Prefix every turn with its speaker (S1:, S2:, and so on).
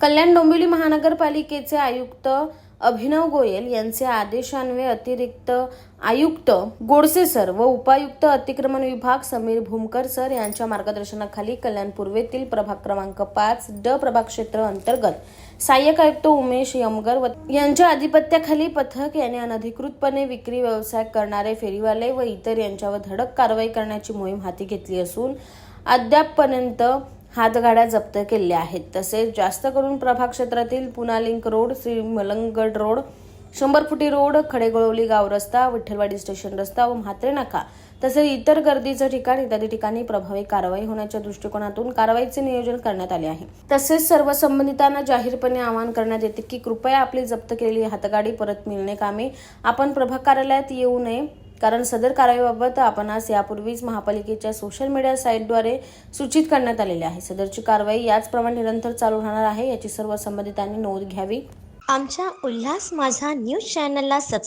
S1: कल्याण डोंबिवली महानगरपालिकेचे आयुक्त अभिनव गोयल यांचे आदेशान्वये अतिरिक्त आयुक्त गोडसे सर व उपायुक्त अतिक्रमण विभाग समीर भूमकर सर यांच्या मार्गदर्शनाखाली कल्याण पूर्वेतील प्रभाग क्रमांक पाच ड प्रभाग क्षेत्र अंतर्गत सहाय्यक आयुक्त उमेश यमगर व यांच्या अधिपत्याखाली पथक याने अनधिकृतपणे विक्री व्यवसाय करणारे फेरीवाले व इतर यांच्यावर धडक कारवाई करण्याची मोहीम हाती घेतली असून अद्यापपर्यंत हातगाड्या जप्त केलेल्या आहेत. तसेच जास्त करून प्रभाग क्षेत्रातील Poona link road Shri Malangad road शंभर फुटी रोड खडेगोळवली गाव रस्ता विठ्ठलवाडी स्टेशन रस्ता व म्हात्रे नाका तसेच इतर गर्दीचं ठिकाण इत्यादी ठिकाणी प्रभावी कारवाई होण्याच्या दृष्टिकोनातून कारवाईचे नियोजन करण्यात आले आहे. तसेच सर्व संबंधितांना जाहीरपणे आवाहन करण्यात येते की कृपया आपली जप्त केलेली हातगाडी परत मिळणे कामे आपण प्रभाग कार्यालयात येऊ नये. कारण सदर कारवाईबाबत आपणास यापूर्वीच महापालिकेच्या सोशल मीडिया साईटद्वारे सूचित करण्यात आलेले आहे. सदरची कारवाई याचप्रमाणे निरंतर चालू राहणार आहे याची सर्व संबंधितांनी नोंद घ्यावी.
S2: आमच्या उल्हास माझा न्यूज चॅनलला सबस्क्राईब